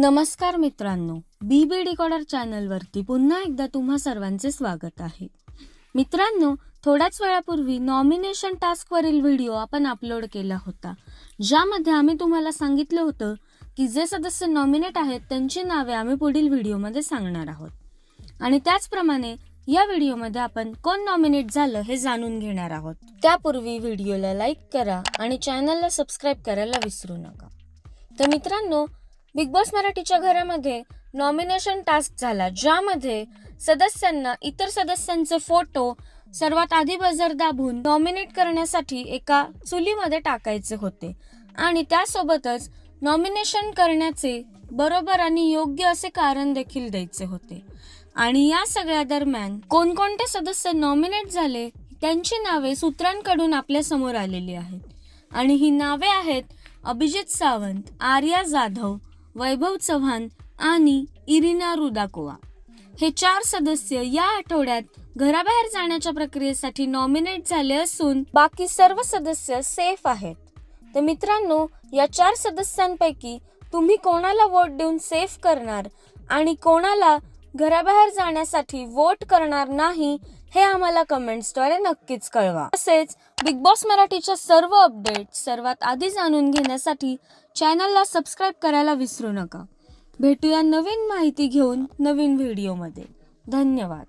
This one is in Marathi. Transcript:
नमस्कार मित्रांनो बी बी डिकॉर्डर चॅनलवरती पुन्हा एकदा तुम्हा सर्वांचे स्वागत आहे. मित्रांनो थोड्याच वेळापूर्वी नॉमिनेशन टास्कवरील व्हिडिओ आपण अपलोड केला होता. ज्यामध्ये आम्ही तुम्हाला सांगितलं होतं की जे सदस्य नॉमिनेट आहेत त्यांची नावे आम्ही पुढील व्हिडिओमध्ये सांगणार आहोत. आणि त्याचप्रमाणे या व्हिडिओमध्ये आपण कोण नॉमिनेट झालं हे जाणून घेणार आहोत. त्यापूर्वी व्हिडिओला लाईक करा आणि चॅनलला सबस्क्राईब करायला विसरू नका. तर मित्रांनो बिग बॉस मराठीच्या घरामध्ये नॉमिनेशन टास्क झाला ज्यामध्ये सदस्यांना इतर सदस्यांचे फोटो सर्वात आधी बजर दाबून नॉमिनेट करण्यासाठी एका चुलीमध्ये टाकायचे होते. आणि त्यासोबतच नॉमिनेशन करण्याचे बरोबर आणि योग्य असे कारण देखील द्यायचे होते. आणि या सगळ्या दरम्यान कोणकोणते सदस्य नॉमिनेट झाले त्यांची नावे सूत्रांकडून आपल्यासमोर आलेली आहेत. आणि ही नावे आहेत अभिजित सावंत आर्या जाधव वैभव चव्हाण आणि इरिना रुदाकोवा. हे चार सदस्य या आठवड्यात घराबाहेर जाण्याच्या प्रक्रियेसाठी नॉमिनेट झाले असून बाकी सर्व सदस्य सेफ आहेत. तर मित्रांनो या चार सदस्यांपैकी तुम्ही कोणाला वोट देऊन सेफ करणार आणि कोणाला घराबाहेर जाण्यासाठी वोट करणार नाही हे आम्हाला कमेंट्सद्वारे नक्कीच कळवा. तसेच बिग बॉस मराठीच्या सर्व अपडेट सर्वात आधी जाणून घेण्यासाठी चॅनलला सबस्क्राईब करायला विसरू नका. भेटूया नवीन माहिती घेऊन नवीन व्हिडिओमध्ये धन्यवाद.